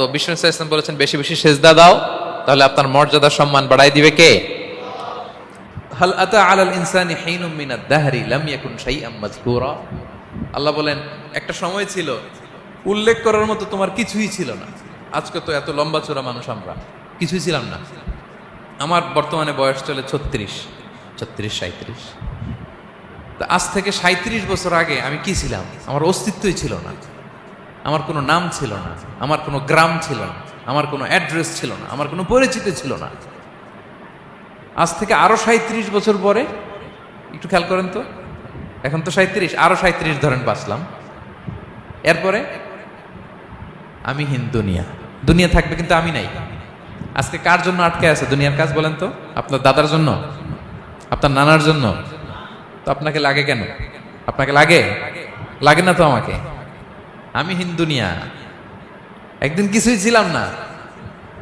তো বিষ্ণু ইসা ইসলাম বলেছেন, বেশি বেশি সেজদা দাও, তাহলে আপনার মর্যাদা, সম্মান বাড়াই দিবে কে? হাল আতা আলাল ইনসানি হিনুম মিনাদ দাহরি, লাম ইয়াকুন শাইআম মাযকুরা? আল্লাহ বলেন, একটা সময় ছিল, উল্লেখ করার মতো তোমার কিছুই ছিল না। আজকে তো এত লম্বা চোরা মানুষ আমরা, কিছুই ছিলাম না। আমার বর্তমানে বয়স চলে ছত্রিশ ছত্রিশ সাঁত্রিশ তা আজ থেকে সাঁত্রিশ বছর আগে আমি কি ছিলাম? আমার অস্তিত্বই ছিল না। আমার কোনো নাম ছিল না, আমার কোনো গ্রাম ছিল না, আমার কোনো অ্যাড্রেস ছিল না, আমার কোনো পরিচিত ছিল না। আজ থেকে আরও সাঁত্রিশ বছর পরে, একটু খেয়াল করেন তো, এখন তো সাঁত্রিশ আরও সাঁত্রিশ ধরেন বাঁচলাম। এরপরে আমি হিন দুনিয়া দুনিয়া থাকবে কিন্তু আমি নাই। আজকে কার জন্য আটকে আছে দুনিয়ার কাজ বলেন তো? আপনার দাদার জন্য? আপনার নানার জন্য? তো আপনাকে লাগে কেন? আপনাকে লাগে? লাগে না তো আমাকে? আমি হিন্দুনিয়া একদিন কিছুই ছিলাম না।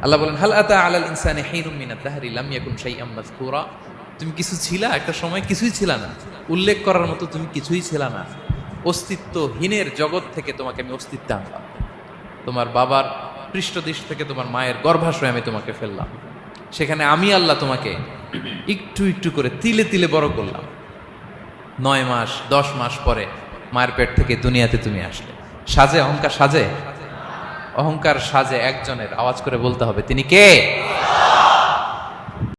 আল্লাহ বলেন, হাল আতা আলাল ইনসানি হিরুম মিনাদ দাহরি, লাম ইয়াকুন শাইআম মাযকুরা? তুমি কিছু ছিলা? একটা সময় কিছুই ছিল না। উল্লেখ করার মতো তুমি কিছুই ছিল না। অস্তিত্বহীনের জগৎ থেকে তোমাকে আমি অস্তিত্ব আনলাম। তোমার বাবার পৃষ্ঠদেশ থেকে তোমার মায়ের গর্ভাশয়ে আমি তোমাকে ফেললাম। সেখানে আমি আল্লাহ তোমাকে একটু একটু করে তিলে তিলে বড় করলাম। নয় মাস, দশ মাস পরে মায়ের পেট থেকে দুনিয়াতে তুমি আসলে। সাজে অহংকার সাজে? অহংকার সাজে একজনের আওয়াজ করে বলতে হবে তিনি কে?